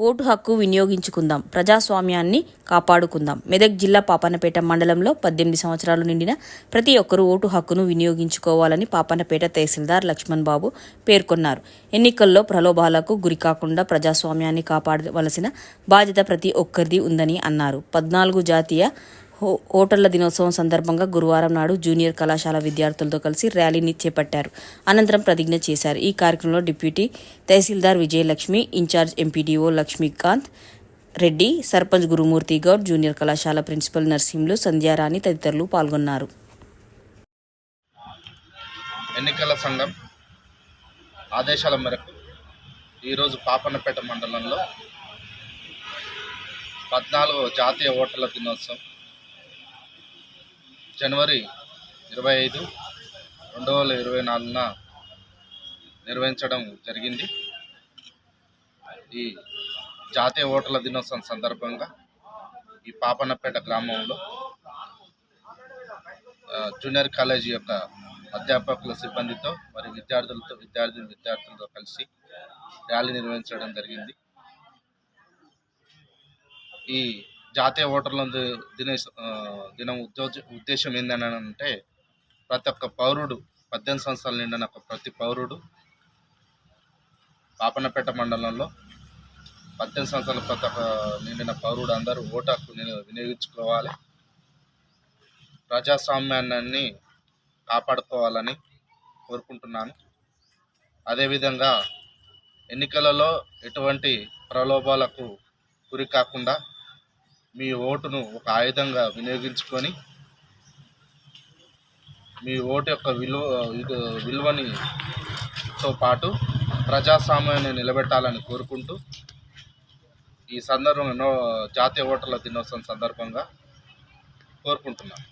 Vote హక్కు వినియోగించుకుందాం ప్రజాస్వామ్యాన్ని కాపాడుకుందాం. మెదక్ జిల్లా పాపన్నపేట మండలంలో పద్దెనిమిది సంవత్సరాలు నిండిన ప్రతి ఒక్కరూ ఓటు హక్కును వినియోగించుకోవాలని పాపన్నపేట తహసీల్దార్ లక్ష్మణ్ బాబు పేర్కొన్నారు. ఎన్నికల్లో ప్రలోభాలకు గురికాకుండా ప్రజాస్వామ్యాన్ని కాపాడవలసిన బాధ్యత ప్రతి ఒక్కరిది ఉందని అన్నారు. పద్నాలుగు జాతీయ ఓటర్ల దినోత్సవం సందర్భంగా గురువారం నాడు జూనియర్ కళాశాల విద్యార్థులతో కలిసి ర్యాలీని చేపట్టారు. అనంతరం ప్రతిజ్ఞ చేశారు. ఈ కార్యక్రమంలో deputy tahsildar Vijayalakshmi in charge MPDO Lakshmikanth Reddy sarpanch Gurumurthy Goud junior కళాశాల ప్రిన్సిపల్ నర్సింహులు సంధ్యారాణి తదితరులు పాల్గొన్నారు. ఎన్నికల సంఘం ఆదేశాల మేరకు ఈరోజు పాపన్నపేట మండలంలో పద్నాలుగో జాతీయ ఓటర్ల దినోత్సవం జనవరి ఇరవై ఐదు రెండు వేల ఇరవై నాలుగున నిర్వహించడం జరిగింది. ఈ జాతీయ ఓటర్ల దినోత్సవం సందర్భంగా ఈ పాపన్నపేట గ్రామంలో జూనియర్ కాలేజీ యొక్క అధ్యాపకుల సిబ్బందితో మరి విద్యార్థులతో విద్యార్థి విద్యార్థులతో కలిసి ర్యాలీ నిర్వహించడం జరిగింది. ఈ జాతీయ ఓటర్ల దిన దినం ఉద్యోగ ఉద్దేశం ఏందని అంటే ప్రతి ఒక్క పౌరుడు పద్దెనిమిది సంవత్సరాల నిండిన ఒక ప్రతి పౌరుడు పాపన్నపేట మండలంలో పద్దెనిమిది సంవత్సరాల ప్రతి ఒక్క నిండిన పౌరుడు అందరూ ఓటు వినియోగించుకోవాలి. ప్రజాస్వామ్యాన్ని కాపాడుకోవాలని కోరుకుంటున్నాను. అదేవిధంగా ఎన్నికలలో ఎటువంటి ప్రలోభాలకు గురి కాకుండా మీ ఓటును ఒక ఆయుధంగా వినియోగించుకొని మీ ఓటు యొక్క విలువ ఇది- విలువని తో పాటు ప్రజాస్వామ్యాన్ని నిలబెట్టాలని కోరుకుంటూ ఈ సందర్భంగా నో- జాతీయ ఓటర్ల దినోత్సవం సందర్భంగా కోరుకుంటున్నాను.